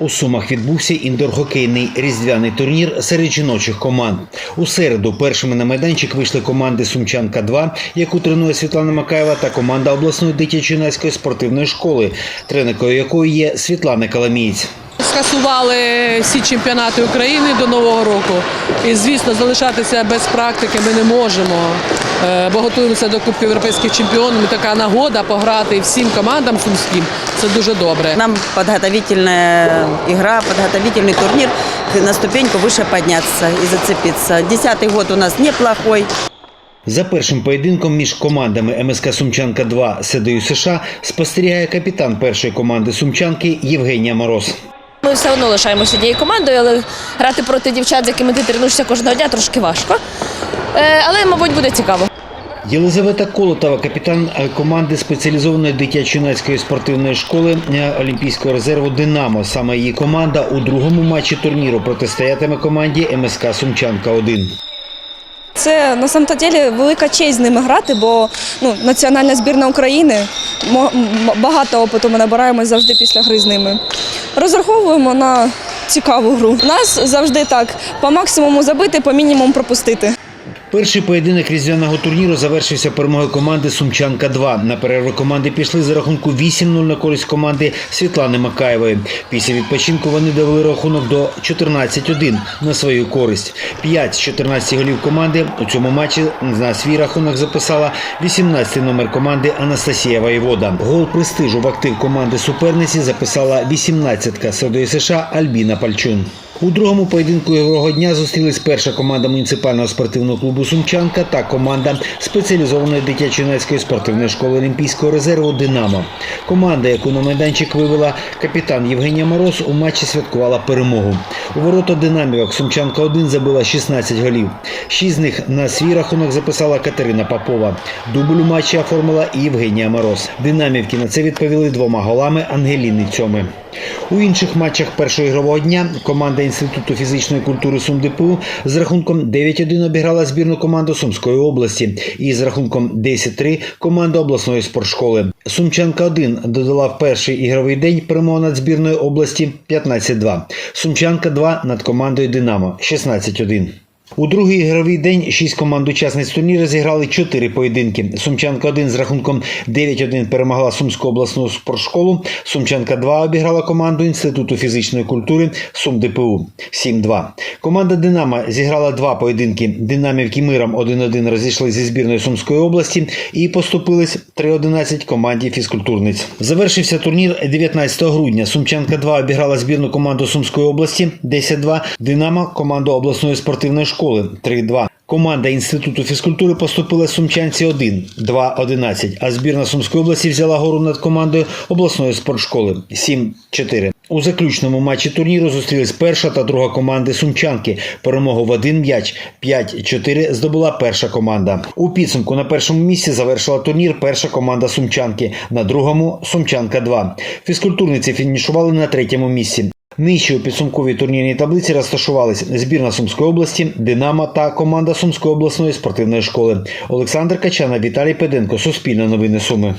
У Сумах відбувся індор-хокейний різдвяний турнір серед жіночих команд. У середу першими на майданчик вийшли команди Сумчанка 2 яку тренує Світлана Макаєва, та команда обласної дитячо-юнацької спортивної школи, тренеркою якої є Світлана Каламієць Скасували всі чемпіонати України до Нового року. І, звісно, залишатися без практики ми не можемо. Е, Бо готуємося до Кубку європейських чемпіонів. І така нагода пограти всім командам сумським. Це дуже добре. Нам подготовительная игра, подготовительный турнир на ступеньку выше подняться и зацепиться. Десятый год у нас неплохой. За першим поєдинком між командами МСК Сумчанка 2 СДЮ США спостерігає капітан першої команди Сумчанки Євгенія Мороз. Ми все одно лишаємося однією командою, але грати проти дівчат, з якими ти тренуєшся кожного дня, трошки важко. Е, Але, мабуть, буде цікаво. Єлизавета Колотова, капітан е, команди спеціалізованої дитячо-юнацької спортивної школи е, Олімпійського резерву Динамо. Саме її команда у другому матчі турніру протистоятиме команді МСК Сумчанка 1 Це на самом деле велика честь з ними грати, бо ну, національна збірна України багато опиту ми набираємо завжди після гри з ними. Розраховуємо на цікаву гру. Нас завжди так по максимуму забити, по мінімуму пропустити. Перший поєдинок різдвяного турніру завершився перемогою команди Сумчанка 2 На перерву команди пішли за рахунку 8-0 на користь команди Світлани Макаєвої. Після відпочинку вони довели рахунок до 14-1 на свою користь. 5 з 14 голів команди у цьому матчі на свій рахунок записала 18-й номер команди Анастасія Воєвода. Гол престижу в актив команди суперниці записала 18-ка СОДО США Альбіна Пальчун. У другому поєдинку ігрового дня зустрілись перша команда муніципального спортивного клубу Сумчанка та команда спеціалізованої дитячо-юнацької спортивної школи Олімпійського резерву Динамо. Команда, яку на майданчик вивела капітан Євгенія Мороз, у матчі святкувала перемогу. У ворота динамівок Сумчанка 1 забила 16 голів. Шість з них на свій рахунок записала Катерина Попова. Дубль у матчі оформила і Євгенія Мороз. Динамівки на це відповіли двома голами Ангеліни Цьоми. У інших матчах першого ігрового дня команда Інституту фізичної культури СумДПУ з рахунком 9-1 обіграла збірну команду Сумської області і з рахунком 10-3 команда обласної спортшколи. Сумчанка 1 додала в перший ігровий день перемогу над збірною області 15-2. Сумчанка 2 над командою Динамо 16-1. У другий ігровий день шість команд учасниць турніру зіграли чотири поєдинки. Сумчанка 1 з рахунком 9-1 перемогла Сумську обласну спортшколу. Сумчанка 2 обіграла команду Інституту фізичної культури СумДПУ 7-2. Команда Динамо зіграла два поєдинки. Динамівки миром 1-1 розійшли зі збірної Сумської області і поступились 3-11 команді фізкультурниць. Завершився турнір 19 грудня. Сумчанка 2 обіграла збірну команду Сумської області 10-2. Динамо команду обласної спортивної школи 3-2. Команда Інституту фізкультури поступила Сумчанці 1 2-11, а збірна Сумської області взяла гору над командою обласної спортшколи 7-4. У заключному матчі турніру зустрілись перша та друга команди Сумчанки. Перемогу в один м'яч 5-4 здобула перша команда. У підсумку на першому місці завершила турнір перша команда Сумчанки, на другому Сумчанка 2. Фізкультурниці фінішували на третьому місці. Нижче у підсумковій турнірній таблиці розташувались збірна Сумської області, Динамо та команда Сумської обласної спортивної школи. Олександр Качана, Віталій Педенко, Суспільне новини Суми.